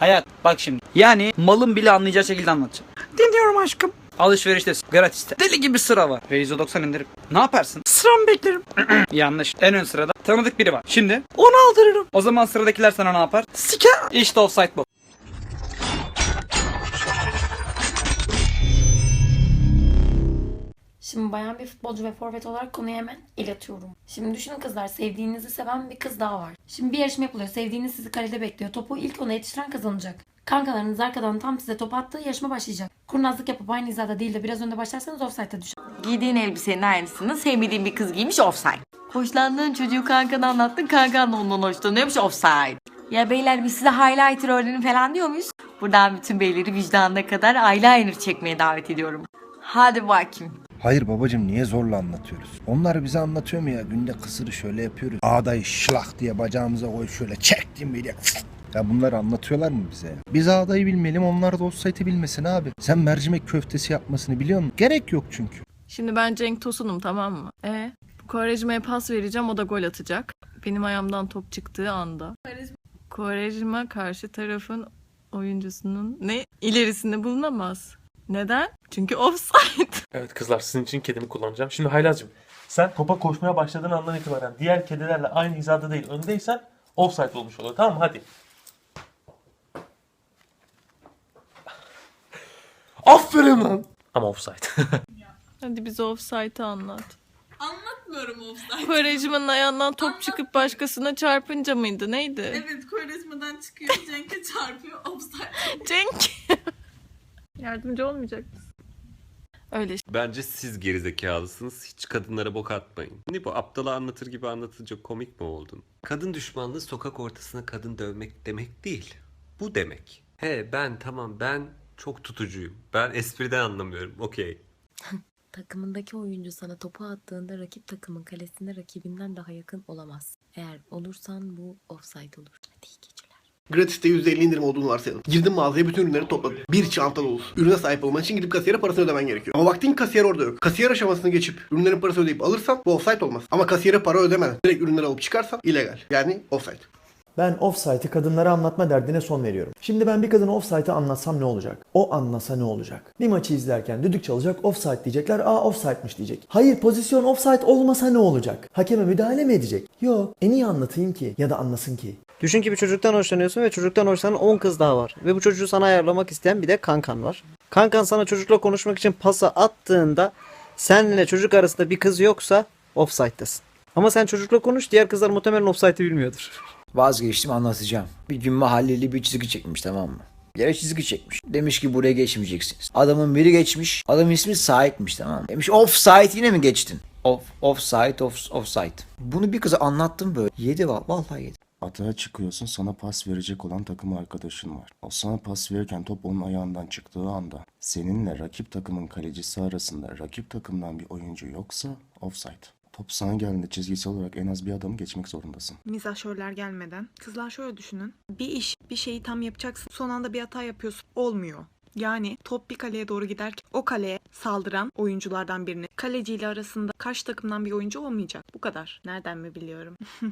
Hayat bak şimdi. Yani malın bile anlayacağı şekilde anlatacağım. Dinliyorum aşkım. Alışverişte gratiste. Deli gibi sıra var. Ve %90 indirim. Ne yaparsın? Sıramı beklerim. Yanlış. En ön sırada tanıdık biri var. Şimdi onu aldırırım. O zaman sıradakiler sana ne yapar? Siker. İşte offside bu. Şimdi bayan bir futbolcu ve forvet olarak konuyu hemen ilatıyorum. Şimdi düşünün kızlar sevdiğinizi seven bir kız daha var. Şimdi bir yarışma yapılıyor. Sevdiğiniz sizi kalede bekliyor. Topu ilk ona yetiştiren kazanacak. Kankalarınız arkadan tam size top attığı yarışma başlayacak. Kurnazlık yapıp aynı hizada değil de biraz önde başlarsanız offside'e düşer. Giydiğin elbisenin aynısını sevmediğin bir kız giymiş offside. Hoşlandığın çocuğu kankana anlattın kankan da ondan hoşlanıyormuş offside. Ya beyler biz size highlighter öğrenin falan diyor muyuz? Buradan bütün beyleri vicdanına kadar eyeliner çekmeye davet ediyorum. Hadi bakayım. Hayır babacım niye zorla anlatıyoruz? Onlar bize anlatıyor mu ya? Günde kısırı şöyle yapıyoruz. Ağdayı şlak diye bacağımıza koy şöyle çektim bir ya bunları anlatıyorlar mı bize? Biz ağdayı bilmeyelim onlar da offside'i bilmesin abi. Sen mercimek köftesi yapmasını biliyor musun? Gerek yok çünkü. Şimdi ben Cenk Tosun'um tamam mı? E Kovarejma'ya pas vereceğim o da gol atacak. Benim ayağımdan top çıktığı anda. Kovarejma karşı tarafın oyuncusunun ne ilerisinde bulunamaz. Neden? Çünkü offside. Evet kızlar sizin için kedimi kullanacağım. Şimdi Haylaz'cığım sen topa koşmaya başladığın andan itibaren diğer kedilerle aynı hizada değil öndeysen offside olmuş oluyor tamam mı? Hadi. Aferin lan. Ama offside. Hadi bize offside'ı anlat. Anlatmıyorum offside. Kovarejma'nın ayağından top çıkıp başkasına çarpınca mıydı? Neydi? Evet Koreşma'dan çıkıyor Cenk'e çarpıyor offside. Cenk. Yardımcı olmayacak mısın? Öyle Bence siz gerizekalısınız. Hiç kadınlara bok atmayın. Ne bu aptala anlatır gibi anlatınca komik mi oldun? Kadın düşmanlığı sokak ortasına kadın dövmek demek değil. Bu demek. He ben tamam ben çok tutucuyum. Ben espriden anlamıyorum. Okey. Takımındaki oyuncu sana topu attığında rakip takımın kalesine rakibinden daha yakın olamaz. Eğer olursan bu offside olur. Hadi iyi geceler. Gratis'te %50 indirim olduğunu varsayalım. Girdin mağazaya bütün ürünleri topladın. Bir çanta dolusu. Ürüne sahip olman için gidip kasiyere parasını ödemen gerekiyor. Ama vaktin kasiyer orada yok. Kasiyer aşamasını geçip ürünlerin parasını ödeyip alırsan bu offside olmaz. Ama kasiyere para ödemeden direkt ürünleri alıp çıkarsan illegal. Yani offside. Ben offside'ı kadınlara anlatma derdine son veriyorum. Şimdi ben bir kadına offside'ı anlatsam ne olacak? O anlasa ne olacak? Bir maçı izlerken düdük çalacak offside diyecekler. Aa offside'miş diyecek. Hayır pozisyon offside olmasa ne olacak? Hakeme müdahale mi edecek? Yok. En iyi anlatayım ki ya da anlasın ki. Düşün ki bir çocuktan hoşlanıyorsun ve çocuktan hoşlanan 10 kız daha var. Ve bu çocuğu sana ayarlamak isteyen bir de kankan var. Kankan sana çocukla konuşmak için pası attığında senle çocuk arasında bir kız yoksa offside'dasın. Ama sen çocukla konuş diğer kızlar muhtemelen offside'ı bilmiyordur. Vazgeçtim anlatacağım. Bir gün mahalleli bir çizgi çekmiş tamam mı? Yere çizgi çekmiş. Demiş ki buraya geçmeyeceksiniz. Adamın biri geçmiş. Adamın ismi Sait'miş tamam mı? Demiş offside yine mi geçtin? Off, offside, off, offside. Bunu bir kıza anlattım böyle. Yedi var. Vallahi yedi. Atağa çıkıyorsun sana pas verecek olan takım arkadaşın var. O sana pas verirken top onun ayağından çıktığı anda seninle rakip takımın kalecisi arasında rakip takımdan bir oyuncu yoksa offside. Top sana geldiğinde çizgisel olarak en az bir adamı geçmek zorundasın. Mizahşörler gelmeden. Kızlar şöyle düşünün. Bir iş, bir şeyi tam yapacaksın. Son anda bir hata yapıyorsun. Olmuyor. Yani top bir kaleye doğru giderken o kaleye saldıran oyunculardan birini kaleciyle arasında karşı takımdan bir oyuncu olmayacak. Bu kadar. Nereden mi biliyorum?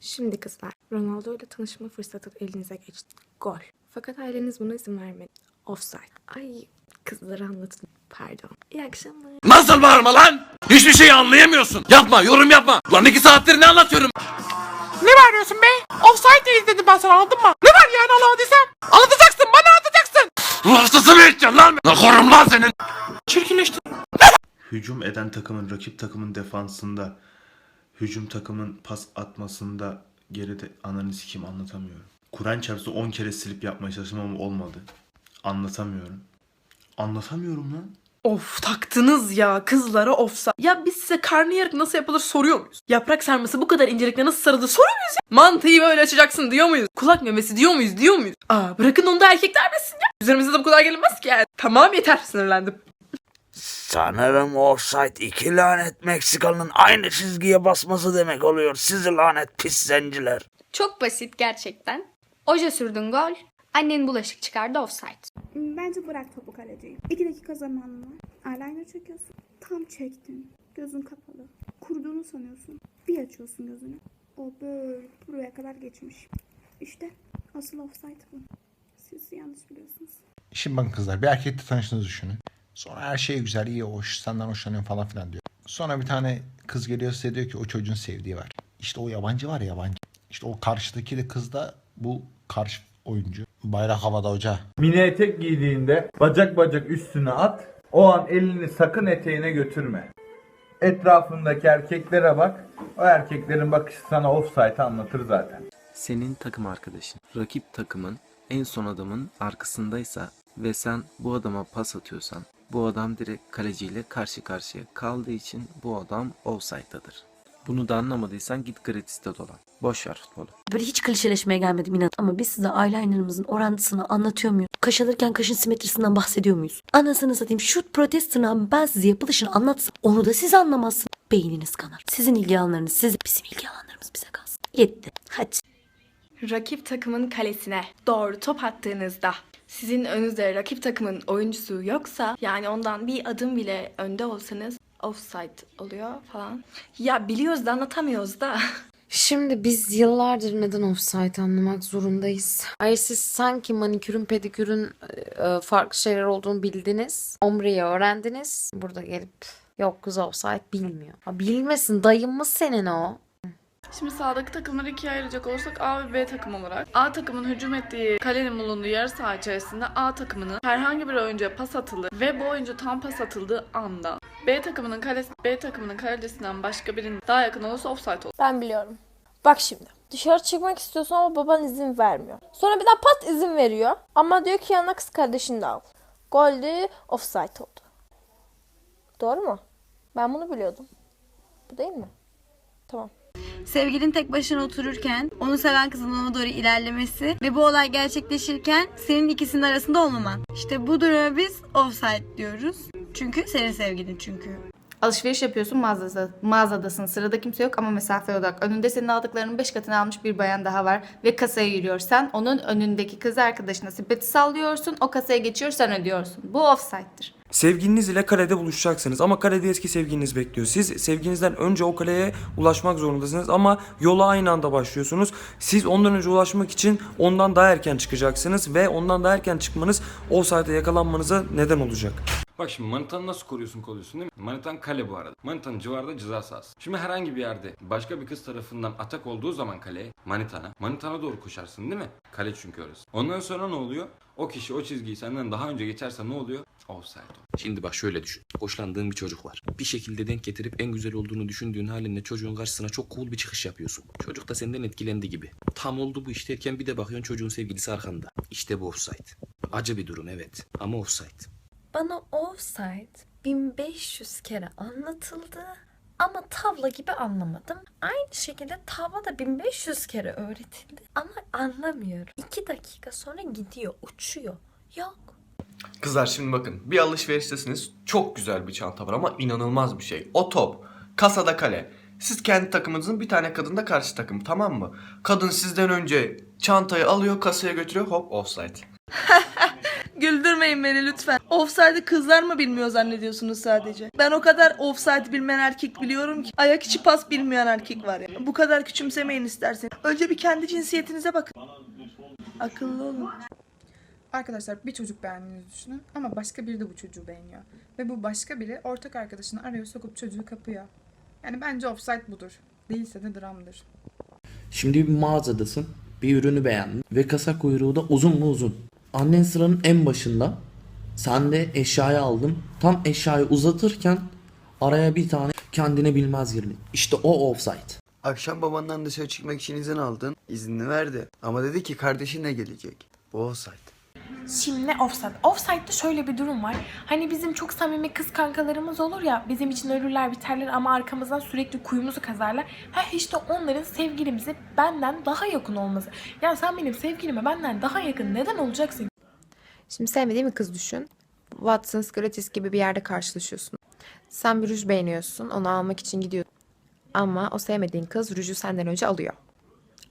Şimdi kızlar, Ronaldo ile tanışma fırsatı elinize geçti. Gol. Fakat aileniz buna izin vermedi. Offside. Ay kızlara anlatın. Pardon. İyi akşamlar. Nasıl bağırma lan? Hiçbir şeyi anlayamıyorsun. Yapma yorum yapma. Lan iki saattir ne anlatıyorum? ne bağırıyorsun be? Offside değil dedim ben sana anladın mı? Ne var yani anlamadıysam? Anlatacaksın bana anlatacaksın. Ruh hastası mı edeceksin lan? Ne korum lan senin? Çirkinleştin. Hücum eden takımın rakip takımın defansında hücum takımın pas atmasında geride ananı kim anlatamıyorum. Kur'an çarpısı 10 kere silip yapmaya çalıştım ama olmadı. Anlatamıyorum. Anlatamıyorum lan. Of taktınız ya kızlara offside. Ya biz size karnıyarık nasıl yapılır soruyor muyuz? Yaprak sarması bu kadar incelikle nasıl sarılır soruyor muyuz ya? Mantıyı böyle açacaksın diyor muyuz? Kulak memesi diyor muyuz diyor muyuz? Aa bırakın onu da erkekler besin ya. Üzerimize de bu kadar gelinmez ki yani. Tamam yeter sinirlendim. Sanırım offside iki lanet Meksikalı'nın aynı çizgiye basması demek oluyor. Sizi lanet pis zenciler. Çok basit gerçekten. Oje sürdün gol. Annen bulaşık çıkardı offside. Bence bırak topu kaleciyi. 2 dakika zamanın var. Eyeliner çekiyorsun. Tam çektin. Gözün kapalı. Kurduğunu sanıyorsun. Bir açıyorsun gözünü. O böyle buraya kadar geçmiş. İşte asıl offside bu. Şimdi bakın kızlar bir erkekle tanıştığınızı düşünün. Sonra her şey güzel, iyi, hoş, senden hoşlanıyorum falan filan diyor. Sonra bir tane kız geliyor size diyor ki o çocuğun sevdiği var. İşte o yabancı var ya yabancı. İşte o karşıdaki de kız da bu karşı oyuncu. Bayrak havada hoca. Mini etek giydiğinde bacak bacak üstüne at. O an elini sakın eteğine götürme. Etrafındaki erkeklere bak. O erkeklerin bakışı sana offside anlatır zaten. Senin takım arkadaşın rakip takımın en son adamın arkasındaysa ve sen bu adama pas atıyorsan bu adam direkt kaleciyle karşı karşıya kaldığı için bu adam offside'dadır. Bunu da anlamadıysan git gratis'te dolan. Boş ver futbolu. Böyle hiç klişeleşmeye gelmedim inan. Ama biz size eyelinerımızın orantısını anlatıyor muyuz? Kaş alırken kaşın simetrisinden bahsediyor muyuz? Anasını satayım şu protez tırnağın ben size yapılışını anlatsam onu da siz anlamazsınız. Beyniniz kanar. Sizin ilgi alanlarınız size, bizim ilgi alanlarımız bize kalsın. Yetti. Hadi. Rakip takımın kalesine doğru top attığınızda sizin önünüzde rakip takımın oyuncusu yoksa yani ondan bir adım bile önde olsanız offside oluyor falan. Ya biliyoruz da anlatamıyoruz da. Şimdi biz yıllardır neden offside anlamak zorundayız? Ay siz sanki manikürün pedikürün e, farklı şeyler olduğunu bildiniz. Omre'yi öğrendiniz. Burada gelip yok kız offside bilmiyor. Ha, bilmesin dayım mı senin o? Şimdi sağdaki takımları ikiye ayıracak olursak A ve B takım olarak A takımın hücum ettiği kalenin bulunduğu yarı saha içerisinde A takımının herhangi bir oyuncuya pas atılır ve bu oyuncu tam pas atıldığı anda B takımının kalesi B takımının kalecisinden başka birinin daha yakın olursa offside olur. Ben biliyorum. Bak şimdi. Dışarı çıkmak istiyorsun ama baban izin vermiyor. Sonra bir daha pat izin veriyor. Ama diyor ki yanına kız kardeşini de al. Golde offside oldu. Doğru mu? Ben bunu biliyordum. Bu değil mi? Tamam. Sevgilin tek başına otururken onu seven kızın ona doğru ilerlemesi ve bu olay gerçekleşirken senin ikisinin arasında olmaman. İşte bu duruma biz offside diyoruz. Çünkü senin sevgilin çünkü. Alışveriş yapıyorsun mağazada, mağazadasın. Sırada kimse yok ama mesafe olarak. Önünde senin aldıklarının 5 katını almış bir bayan daha var. Ve kasaya yürüyor. Sen onun önündeki kız arkadaşına sepeti sallıyorsun. O kasaya geçiyor sen ödüyorsun. Bu offside'dir. Sevgiliniz ile kalede buluşacaksınız ama kalede eski sevgiliniz bekliyor. Siz sevginizden önce o kaleye ulaşmak zorundasınız ama yola aynı anda başlıyorsunuz. Siz ondan önce ulaşmak için ondan daha erken çıkacaksınız ve ondan daha erken çıkmanız o saate yakalanmanıza neden olacak. Bak şimdi manitanı nasıl koruyorsun koruyorsun değil mi? Manitan kale bu arada. Manitanın civarında ceza sahası. Şimdi herhangi bir yerde başka bir kız tarafından atak olduğu zaman kaleye manitana. Manitana doğru koşarsın değil mi? Kale çünkü orası. Ondan sonra ne oluyor? O kişi o çizgiyi senden daha önce geçerse ne oluyor? Offside. Şimdi bak şöyle düşün. Hoşlandığın bir çocuk var. Bir şekilde denk getirip en güzel olduğunu düşündüğün halinle çocuğun karşısına çok cool bir çıkış yapıyorsun. Çocuk da senden etkilendi gibi. Tam oldu bu iş derken bir de bakıyorsun çocuğun sevgilisi arkanda. İşte bu offside. Acı bir durum evet ama offside. Bana offside 1500 kere anlatıldı ama tavla gibi anlamadım. Aynı şekilde tavla da 1500 kere öğretildi ama anlamıyorum. 2 dakika sonra gidiyor, uçuyor. Yok. Kızlar şimdi bakın bir alışveriştesiniz çok güzel bir çanta var ama inanılmaz bir şey. O top kasada kale. Siz kendi takımınızın bir tane kadın da karşı takım tamam mı? Kadın sizden önce çantayı alıyor kasaya götürüyor hop offside. Güldürmeyin beni lütfen. Offside'ı kızlar mı bilmiyor zannediyorsunuz sadece? Ben o kadar offside bilmeyen erkek biliyorum ki. Ayak içi pas bilmeyen erkek var ya. Bu kadar küçümsemeyin istersen. Önce bir kendi cinsiyetinize bakın. Akıllı olun. Arkadaşlar bir çocuk beğendiğinizi düşünün ama başka biri de bu çocuğu beğeniyor. Ve bu başka biri ortak arkadaşını araya sokup çocuğu kapıyor. Yani bence offside budur. Değilse de dramdır. Şimdi bir mağazadasın bir ürünü beğendin ve kasa kuyruğu da uzun mu uzun. Annen sıranın en başında sen de eşyayı aldın tam eşyayı uzatırken araya bir tane kendine bilmez girdi. İşte o offside. Akşam babandan dışarı çıkmak için izin aldın. İznini verdi. Ama dedi ki kardeşinle gelecek. Bu offside. Şimdi offside. Offside'de şöyle bir durum var. Hani bizim çok samimi kız kankalarımız olur ya bizim için ölürler biterler ama arkamızdan sürekli kuyumuzu kazarlar. Ha işte onların sevgilimize benden daha yakın olması. Yani sen benim sevgilime benden daha yakın neden olacaksın? Şimdi sevmediğin bir kız düşün. Watson's gratis gibi bir yerde karşılaşıyorsun. Sen bir ruj beğeniyorsun. Onu almak için gidiyorsun. Ama o sevmediğin kız ruju senden önce alıyor.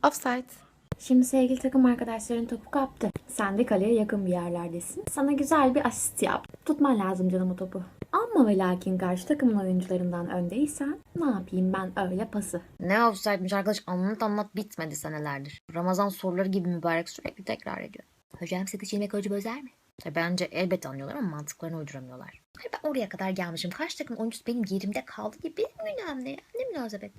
Offside. Şimdi sevgili takım arkadaşların topu kaptı. Sen de kaleye yakın bir yerlerdesin. Sana güzel bir asist yap. Tutman lazım canım o topu. Ama ve lakin karşı takımın oyuncularından öndeysen ne yapayım ben öyle pası. Ne offside'miş arkadaş anlat anlat bitmedi senelerdir. Ramazan soruları gibi mübarek sürekli tekrar ediyor. Hocam sıkış yemek acı bözer mi? Bence elbette anlıyorlar ama mantıklarını uyduramıyorlar. Hayır ben oraya kadar gelmişim. Karşı takım oyuncusu benim yerimde kaldı gibi bilmem ne. Ne münasebet.